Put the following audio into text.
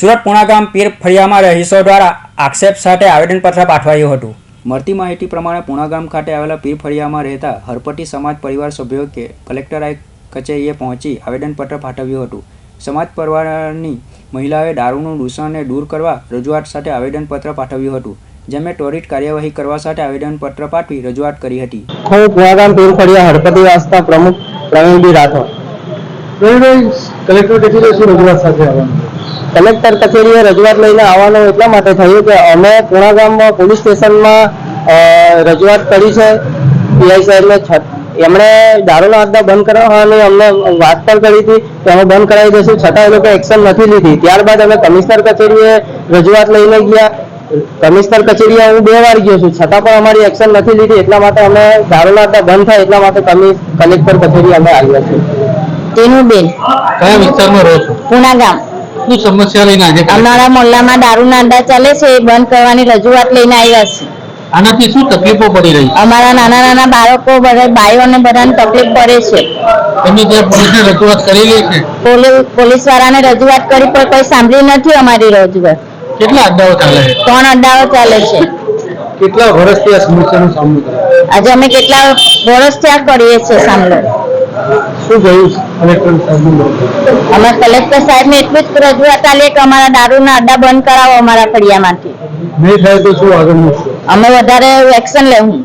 સુરત પુણા ગામ પીર ફળિયામાં રહીશો દ્વારા આક્ષેપ સાથે આવેદનપત્ર પાઠવાયું હતું. મળતી માહિતી પ્રમાણે પુણા ગામ ખાતે આવેલા પીર ફળિયામાં રહેતા હરપટી સમાજ પરિવાર સભ્યો કે કલેક્ટર આઈ કચેરીએ પહોંચી આવેદનપત્ર પાઠવ્યું હતું. સમાજ પરિવારની મહિલાઓએ દારૂનું દૂષણને દૂર કરવા રજૂઆત સાથે આવેદનપત્ર પાઠવ્યું હતું જેમણે ત્વરિત કાર્યવાહી કરવા સાથે આવેદનપત્ર પાઠવી રજૂઆત કરી હતી. હું કુવાગામ પીર ફળિયા હરપટી વાસતા પ્રમુખ પ્રવીણભાઈ રાઠોડ. કલેક્ટર કચેરીએ શું રજૂઆત સાથે આવવાનું કલેક્ટર કચેરીએ રજૂઆત લઈને આવવાનું એટલા માટે થયું કે અમે પુણા ગામમાં પોલીસ સ્ટેશનમાં રજૂઆત કરી છે. પીઆઈ સાહેબને એમણે દારૂના અડ્ડા બંધ કરાવવાની અમને વાત પણ કરી હતી કે અમે બંધ કરાવી દઈશું છતાં એ લોકો એક્શન નથી લીધી. ત્યારબાદ અમે કમિશનર કચેરીએ રજૂઆત લઈને ગયા. કમિશનર કચેરીએ હું બે વાર ગયો છું છતાં પણ અમારી એક્શન નથી લીધી. એટલા માટે અમે દારૂના અડ્ડા બંધ થાય એટલા માટે કમિ કલેક્ટર કચેરી અમે આવ્યા છીએ. તેનુબેન કયા વિસ્તારમાં રહો છો? પુના ગામ. શું સમસ્યા લઈને આજે અમારા મોલ્લામાં દારૂના અડ્ડા ચાલે છે એ બંધ કરવાની રજૂઆત લઈને આવ્યા છે આનાથી શું તકલીફો પડી રહી? અમારા નાના નાના બાળકો બધા બાઈઓને બધાને તકલીફ પડે છે. તમે ત્યાં પોલીસને રજૂઆત કરેલી છે પોલીસ પોલીસ વાળાને રજૂઆત કરી પણ કોઈ સાંભળી નથી અમારી રજૂઆત. કેટલા અડ્ડાઓ ચાલે છે? ત્રણ અડ્ડાઓ ચાલે છે. કેટલા વર્ષથી આ સમસ્યાનો સામનો કરે આજે અમે કેટલા વર્ષથી આ કરીએ છીએ સામનો? શું થયું કલેક્ટર સાહેબ અમે કલેક્ટર સાહેબને એટલું જ રજૂઆત આલી કે અમારા દારૂના અડ્ડા બંધ કરાવો અમારા ફળિયામાંથી. નહીં થાય તો શું આગળ અમે વધારે એક્શન લેવું